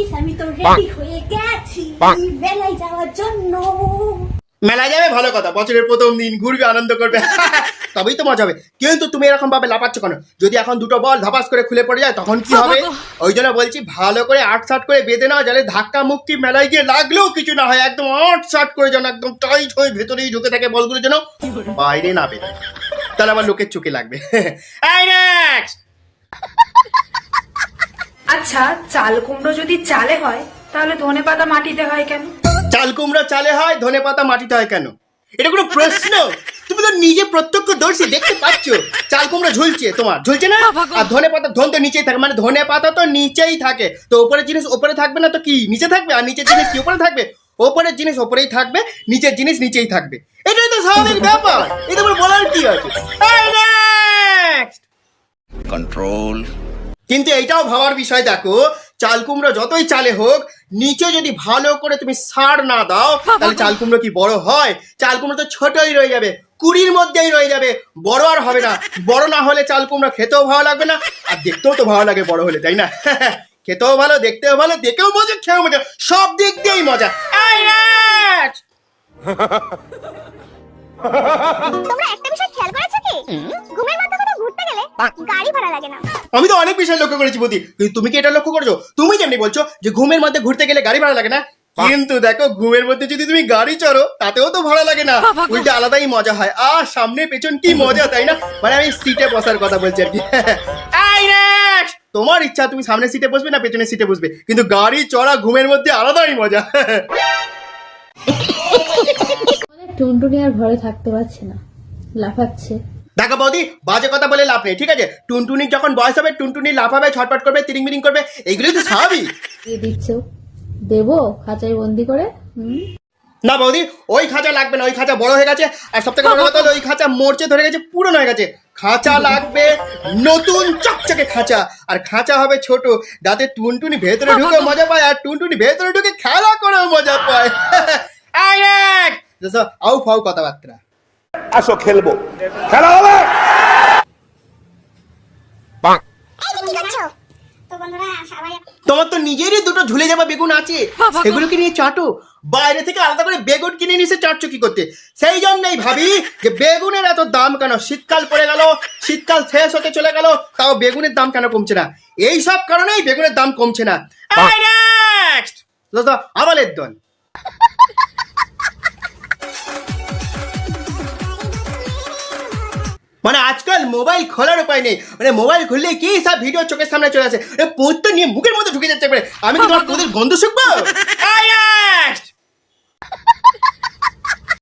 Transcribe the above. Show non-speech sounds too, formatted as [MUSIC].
Guys আমি তো ready হয়ে গেছি। মেলায় যাওয়ার জন্য। মেলায় যাবে? ভালো কথা। বছরের প্রথম দিন ঘুরবে আনন্দ করবে। [LAUGHS] তবেই তো মজা হবে। কিন্তু তুমি এরকম ভাবে লাপাচ্ছ কেন? যদি এখন দুটো বল ধাপাস করে খুলে পড়ে যায় তখন কি হবে ওই জন্য বলছি ভালো করে আট সাট করে বেঁধে নাও যাতে ধাক্কা মুক্তি মেলায় গিয়ে লাগলেও কিছু না হয়। একদম আট সাট করে যেন একদম টাইট হয়ে ভেতরেই ঢুকে থাকে বলগুলো যেন বাইরে না বেরোয়। তাহলে আমার লোকের চোখে লাগবে! [LAUGHS] আচ্ছা চাল কুমড়ো যদি চালে হয় তাহলে ধনে পাতা মাটিতে হয় কেন? চাল কুমড়ো চালে হয় ধনে পাতা মাটিতে হয় কেন? এটা কোনো প্রশ্ন? তুমি তো নিজে প্রত্যক্ষ দর্শী দেখতে পাচ্ছ? চাল কুমড়া ঝুলছে তোমার ঝুলছে না? আর ধনে পাতা ধন তো নিচেই থাকে মানে ধনে পাতা তো নিচেই থাকে। তো ওপরের জিনিস ওপরে থাকবে না তো কি? নিচে থাকবে? আর নিচের জিনিস কি ওপরে থাকবে? ওপরের জিনিস ওপরেই থাকবে নিচের জিনিস নিচেই থাকবে। এটাই তো স্বাভাবিক ব্যাপার। এটা বলার কি আছে? control কিন্তু এইটাও ভাবার বিষয় দেখো চাল কুমড়ো যতই চালে হোক নিচে যদি ভালো করে তুমি সার না দাও তাহলে চাল কুমড়ো কি বড় হয়? চাল কুমড়ো তো ছোটই রয়ে যাবে কুড়ির মধ্যেই রয়ে যাবে বড় আর হবে না। বড় না হলে চাল কুমড়ো খেতেও ভালো লাগবে না আর দেখতেও তো ভালো লাগে বড় হলে তাই না? [LAUGHS] খেতেও ভালো দেখতেও ভালো দেখেও মজা খেয়েও মজা সব দিক দিয়েই মজা। [LAUGHS] তোমরা একটা বিষয় খেয়াল করেছ কি? ঘুমের গেলে গাড়ি ভাড়া লাগে না। আমি তো অনেক বিষয় লক্ষ্য করেছি বুদ্ধি। কিন্তু তুমি কি এটা লক্ষ্য করছ? তুমি যেমনি বলছো যে ঘুমের মধ্যে ঘুরতে গেলে গাড়ি ভাড়া লাগে না কিন্তু দেখো ঘুমের মধ্যে যদি তুমি গাড়ি চড়ো তাতেও তো ভাড়া লাগে না। উল্টে আলাদাই মজা হয়। আর সামনে পেছন কি মজা তাই না? মানে আমি সিটে বসার কথা বলছি আর কি। [LAUGHS] তোমার ইচ্ছা তুমি সামনে সিটে বসবে না পেছনের সিটে বসবে। কিন্তু গাড়ি চড়া ঘুমের মধ্যে আলাদাই মজা। টুনটুনি আর ঘরে থাকতে পারছে না। লাফাচ্ছে। দেখো বৌদি বাজে কথা বলে লাভ নেই ঠিক আছে? টুনটুনি যখন বয়স হবে টুনটুনি লাফাবে ছটপট করবে তিরিং মিরিং করবে এগুলোই তো স্বাভাবিক। দিয়ে দিচ্ছ? দেবো খাঁচায় বন্দি করে হুম? না বৌদি ওই খাঁচা লাগবে না ওই খাঁচা বড় হয়ে গেছে আর সব থেকে বড় কথা হলো ওই খাঁচা মরচে ধরে গেছে পুরনো হয়ে গেছে। খাঁচা লাগবে নতুন চকচকে খাঁচা আর খাঁচা হবে ছোট যাতে টুনটুনি ভেতরে ঢুকে মজা পায় আর টুনটুনি ভেতরে ঢুকে খেলা করেও মজা পায়! [LAUGHS] দেখো, আউ ফাউ কথাবার্তা। আসো খেলব। খেলা হবে? এই যে কি করছ তো বন্ধুরা সবাই তোমার তো নিজেরই দুটো ঝুলে যাওয়া বেগুন আছে। সেগুলোকে নিয়ে চাটো। বাইরে থেকে আলাদা করে বেগুন কিনে নিয়ে চাটছো কি করতে? সেই জন্যই ভাবি যে বেগুনের এত দাম কেন? শীতকাল পড়ে গেল শীতকাল শেষ হতে চলে গেল তাও বেগুনের দাম কেন কমছে না? এই সব কারণেই বেগুনের দাম কমছে না! আবালের দল। মানে আজকাল মোবাইল খোলার উপায় নেই। মানে মোবাইল খুললে কি সব ভিডিও চোখের সামনে চলে আসে? পোঁত নিয়ে মুখের মধ্যে ঢুকে যাচ্ছে আমি তোমার [LAUGHS] তোদের গন্ধ শুকবো?